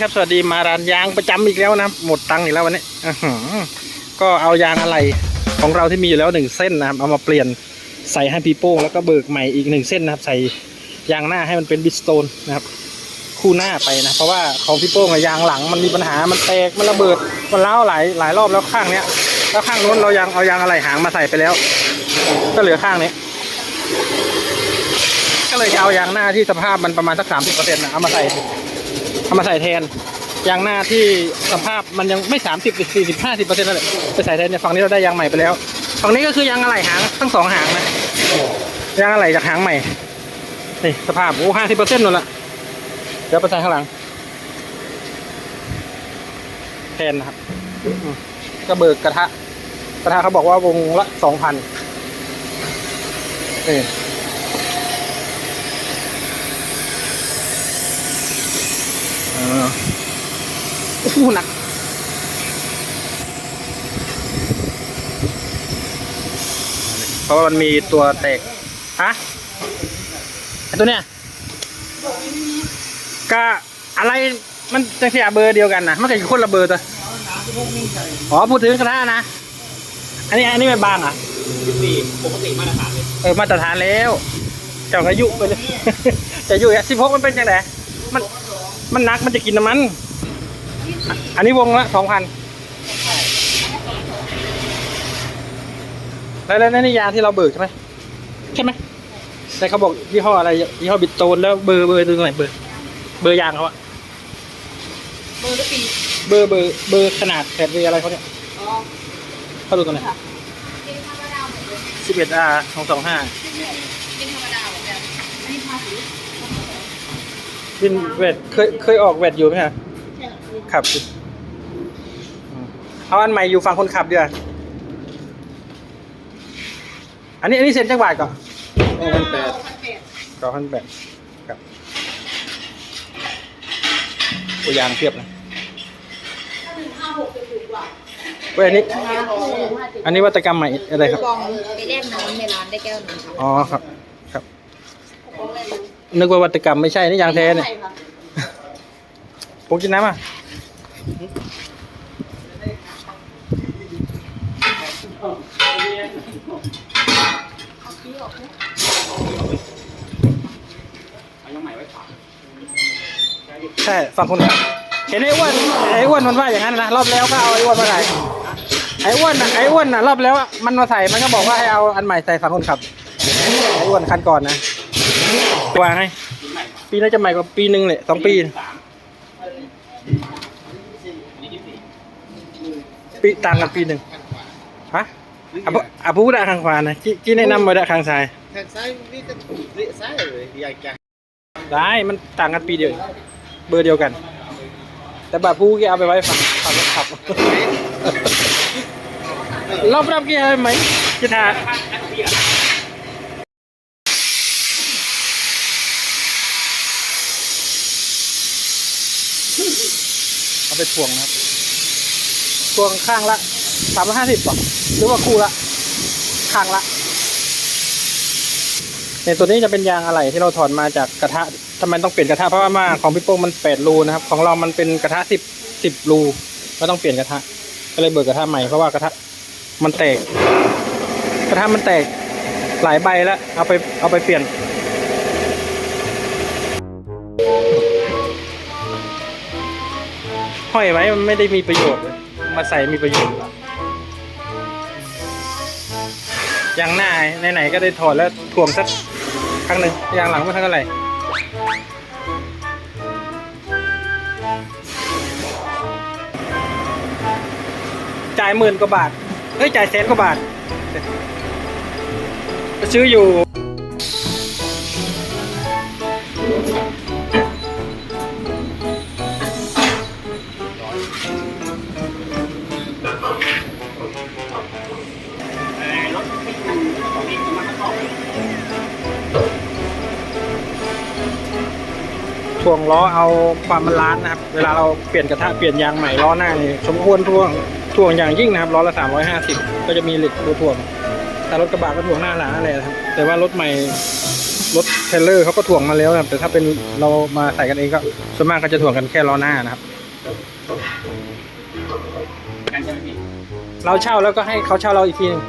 ครับ สวัสดีมาร้านยางประจำอีกแล้วนะหมดตังค์อีกแล้ววันนี้ก็เอายางอะไรของเราที่มีอยู่แล้วหนึ่งเส้นนะครับเอามาเปลี่ยนใส่ให้ปีโป้งแล้วก็เบิกใหม่อีกหนึ่งเส้นนะครับ ใส่ยางหน้าให้มันเป็นบิสโตนนะครับ คู่หน้าไปนะ เพราะว่าของพี่โป้งอะยางหลังมันมีปัญหามันแตกมันระเบิดมันเล้าหลายหลายรอบแล้วข้างเนี้ยแล้วข้างนู้นเรายังเอายางอะไรหางมาใส่ไปแล้ว ก็เหลือข้างนี้ก็เลยจะเอายางหน้าที่สภาพมันประมาณสักสามสิบเปอร์เซ็นต์นะเอามาใส่ เอามาใส่แทนยางหน้าที่สภาพมันยังไม่สามสิบสี่สิบห้าสิบเปอร์เซ็นต์นั่นแหละไปใส่แทนเนี่ยฝั่งนี้เราได้ยางใหม่ไปแล้วฝั่งนี้ก็คือยางอะไหล่หางทั้งสองหางนะยางอะไหล่จากหางใหม่นี่สภาพโอ้ห้าสิบเปอร์เซ็นต์นั่นแหละเดี๋ยวไปใส่ข้างหลังแทนนะครับก็เบิกกระทะกระทะเขาบอกว่าวงละสองพันนี่เออ โอ้โหหนักเพราะว่ามันมีตัวแตกฮะไอตัวเนี้ยก็อะไรมันจะเสียเบอร์เดียวกันนะมันก็อยู่คนละเบอร์ตัวอ๋อพูดถึงกระทะนะ อันนี้อันนี้เป็นบางอะสี่ปกติมาตรฐานเลยเออมาตรฐานแล้วเจ้าก็ยุไปเลยจะยุสิบหกมันเป็นยังไงมัน มันหนักมันจะกินน้ำมันอะอันนี้วงละสองพันแล้วแล้วนั่นนี่ยางที่เราเบิกใช่ไหมใช่ไหมแต่เขาบอกยี่ห้ออะไรยี่ห้อบิดโตนแล้วเบอร์เบอร์ดูหน่อยเบอร์เบอร์ยางเขาอะเบอร์ละปีเบอร์เบอร์เบอร์ขนาดแผ่นเบอร์อะไรเขาเนี่ยอ๋อเขาดูกันหน่อยเป็นธรรมดาหมดเลยสิบเอ็ดอาร์สองสองห้าเป็นธรรมดาหมดเลยอันนี้ภาษี บินเวทเคยเคยออกเวทอยู่ไหมฮะใช่หรอขับสิอืมเอาอันใหม่อยู่ฝั่งคนขับดีกว่าอันนี้อันนี้เซ็นจังหวัดก่อนพันแปดพันแปดก็พันแปดครับโอ้ยางเทียบนะถ้าหนึ่งห้าหกจะถูกกว่าเว้ยอันนี้ห้าหกหนึ่งห้าเจ็ดอันนี้วัตกรรมใหม่อะไรครับกองไปแลกน้ำในร้านได้แก้วหนึ่งครับอ๋อครับ ครับ กองแรก น้ำนึกว่าวัตกรรมไม่ใช่นี่ยางแท้เนี่ยใช่ค่ะผมกินน้ำอะใช่ฝั่งคนขับเห็นไอ้อ้วนไอ้อ้วนมันว่าอย่างนั้นนะรอบแล้วก็เอาไอ้อ้วนมาใส่ไอ้อ้วนน่ะไอ้อ้วนน่ะรอบแล้วอะมันมาใส่มันก็บอกว่าให้เอาอันใหม่ใส่ฝั่งคนขับไอ้อ้วนคันก่อนนะ วางให้ ปีน่าจะใหม่กว่าปีหนึ่งเลยสองปี ปีต่างกันปีหนึ่งฮะอะพูอะพูดอะข้างขวานะจี้จี้แนะนำมาได้ข้างซ้ายทางซ้ายนี่จะเรียซ้ายเลยอยากจะได้มันต่างกันปีเดียว เบอร์เดียวกัน แต่แบบผู้แกเอาไปไว้ฝั่งฝั่งรถขับรอบรับแกเอาไหมจะทาเไปถ่วงนะครับถ่วงข้างละสามร้อยห้าสิบป่ะหรือว่าคู่ละข้างละเนี่ยตัวนี้จะเป็นยางอะไหล่ที่เราถอนมาจากกระทะทำไมต้องเปลี่ยนกระทะเพราะว่ามาของพี่โป้งมันแปดรูนะครับ ของเรามันเป็นกระทะสิบสิบรูก็ต้องเปลี่ยนกระทะ ก็เลยเบิกกระทะใหม่เพราะว่ากระทะมันแตก กระทะมันแตกหลายใบแล้วเอาไปเอาไปเปลี่ยน ห้อยไว้มันไม่ได้มีประโยชน์ มาใส่มีประโยชน์ยางหน้าไหนๆก็ได้ถอดแล้วถ่วงสักครั้งหนึ่งยางหลังไม่เท่าไหร่จ่ายหมื่นกว่าบาทเอ้ยจ่ายแสนกว่าบาท ซื้ออยู่ ถ่วงล้อเอาความมันล้านนะครับ เวลาเราเปลี่ยนกระทะเปลี่ยนยางใหม่ล้อหน้านี่สมควรถ่วงถ่วงอย่างยิ่งนะครับล้อละ 350 ก็จะมีเหล็กตัวถ่วง แต่รถกระบะก็ถ่วงหน้าหลังอะไรครับแต่ว่ารถใหม่รถเทรลเลอร์เขาก็ถ่วงมาแล้วนะครับแต่ถ้าเป็นเรามาใส่กันเองก็ส่วนมากก็จะถ่วงกันแค่ล้อหน้านะครับ เราเช่าแล้วก็ให้เขาเช่าเราอีกทีนึง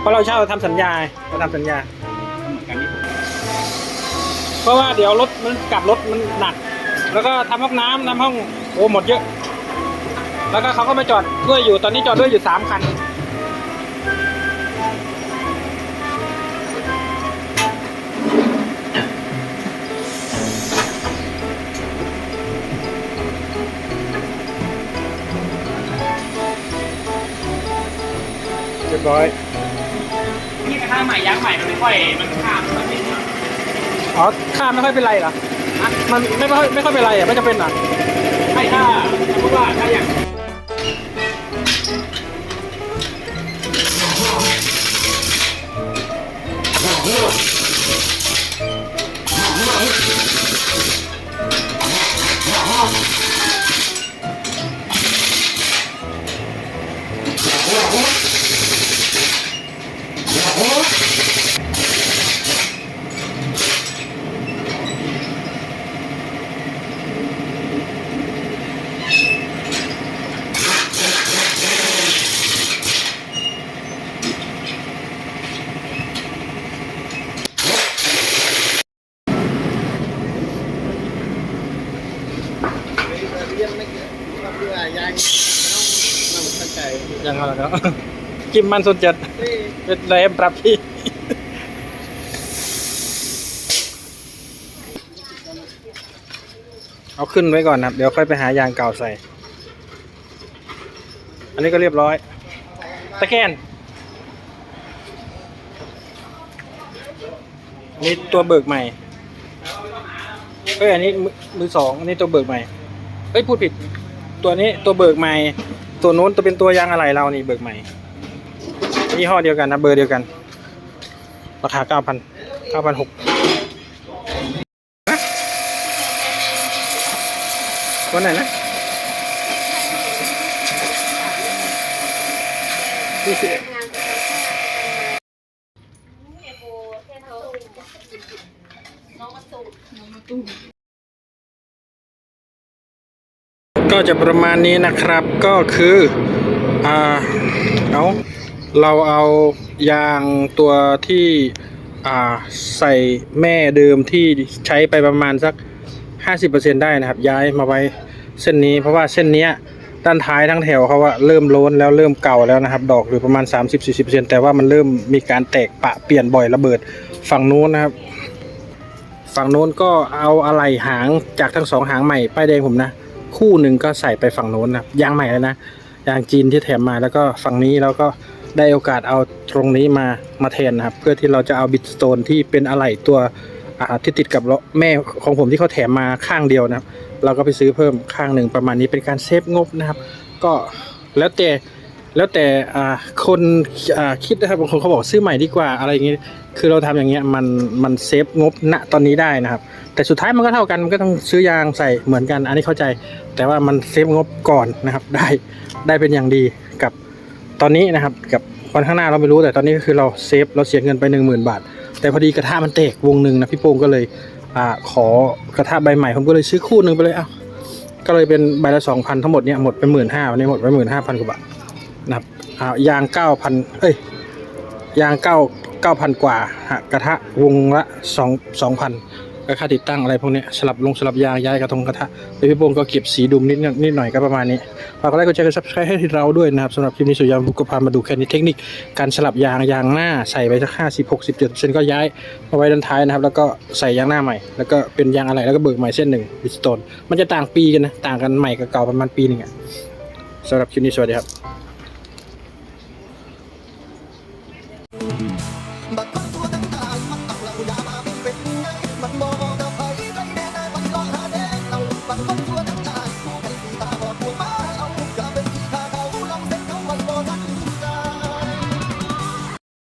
เพราะเราเช่าทำสัญญาเราทำสัญญา เพราะว่าเดี๋ยวรถมันกลับรถมันหนัก แล้วก็ทำห้องน้ำทำห้องโอ้หมดเยอะ แล้วก็เขาก็มาจอดด้วยอยู่ตอนนี้จอดด้วยอยู่สามคันเรียบร้อยนี่กระทะใหม่ยักษ์ใหม่มันไม่ค่อยมันข้ามมันไม่ อ๋อข้ามไม่ค่อยเป็นไรเหรอ มันไม่ค่อยไม่ค่อยเป็นไรอะไม่จะเป็นอะ ไม่ถ้าสมมติว่าถ้าอย่าง ยนไม่เกิดเพื่อยายน้องมันเข้าใจยังไงล่ะครับกิมมันสุดจัดเป็นแรมปรับพี่เอาขึ้นไว้ก่อนนะครับ เดี๋ยวค่อยไปหายางเก่าใส่ อันนี้ก็เรียบร้อย ตะแกนอันนี้ตัวเบิกใหม่เอ้ยอันนี้มือมือสองอันนี้ตัวเบิกใหม่ เอ้ยพูดผิด ตัวนี้ตัวเบิกใหม่ ตัวนู้นตัวเป็นตัวยางอะไรเรานี่เบิกใหม่ยี่ห้อเดียวกันนะเบอร์เดียวกัน ราคาเก้าพันเก้าพันหกวันไหนนะที่สิบน้องมาตูน้องมาตู ก็จะประมาณนี้นะครับก็คืออ่าเอาเราเอายางตัวที่อ่าใส่แม่เดิมที่ใช้ไปประมาณสัก 50%ได้นะครับ ย้ายมาไว้เส้นนี้ เพราะว่าเส้นนี้ด้านท้ายทั้งแถวเขาว่าเริ่มโล้นแล้วเริ่มเก่าแล้วนะครับ ดอกอยู่ประมาณ 30-40%แต่ว่ามันเริ่มมีการแตกปะเปลี่ยนบ่อยระเบิดฝั่งนู้นนะครับ ฝั่งโน้นก็เอาอะไหล่หางจากทั้งสองหางใหม่ป้ายแดงผมนะ คู่หนึ่งก็ใส่ไปฝั่งโน้นนะยางใหม่เลยนะยางจีนที่แถมมาแล้วก็ฝั่งนี้แล้วก็ได้โอกาสเอาตรงนี้มามาแทนนะครับ เพื่อที่เราจะเอาบิดสโตนที่เป็นอะไหล่ตัวที่ติดกับแม่ของผมที่เขาแถมมาข้างเดียวนะครับ เราก็ไปซื้อเพิ่มข้างหนึ่งประมาณนี้เป็นการเซฟงบนะครับ ก็แล้วแต่ แล้วแต่อ่าคนอ่าคิดนะครับบางคนเขาบอกซื้อใหม่ดีกว่าอะไรอย่างงี้คือเราทำอย่างเงี้ยมันมันเซฟงบณตอนนี้ได้นะครับ แต่สุดท้ายมันก็เท่ากันมันก็ต้องซื้อยางใส่เหมือนกัน อันนี้เข้าใจ แต่ว่ามันเซฟงบก่อนนะครับได้ได้เป็นอย่างดีกับตอนนี้นะครับกับวันข้างหน้าเราไม่รู้แต่ตอนนี้ก็คือเราเซฟเราเสียเงินไปหนึ่งหมื่นบาท แต่พอดีกระทะมันแตกวงหนึ่งนะพี่โป้งก็เลยอ่าขอกระทะใบใหม่ผมก็เลยซื้อคู่หนึ่งไปเลยอ้าก็เลยเป็นใบละสองพันทั้งหมดเนี่ยหมดไปหมื่นห้าวันนี้หมดไปหมื่นห้าพันกว่าบาท นะครับยางเก้าพันเอ้ยยางเก้าเก้าพันกว่าฮะกระทะวงละสองสองพันก็ค่าติดตั้งอะไรพวกนี้สลับลงสลับยางย้ายกระทงกระทะแล้วพี่โป้งก็เก็บสีดุมนิดนิดหน่อยก็ประมาณนี้ฝากกดไลค์กดแชร์กดซับสไครต์ให้เราด้วยนะครับสำหรับคลิปนี้สุยอดบุกพามาดูแค่นี้เทคนิคการสลับยางยางหน้าใส่ไปสักห้าสิบหกสิบเจ็ดเซนก็ย้ายมาไว้ด้านท้ายนะครับแล้วก็ใส่ยางหน้าใหม่ แล้วก็เป็นยางอะไรแล้วก็เบิกใหม่เส้นหนึ่งบิสโตนมันจะต่างปีกันนะต่างกันใหม่กับเก่าประมาณปีหนึ่งอะสำหรับคลิปนี้สวัสดีครับ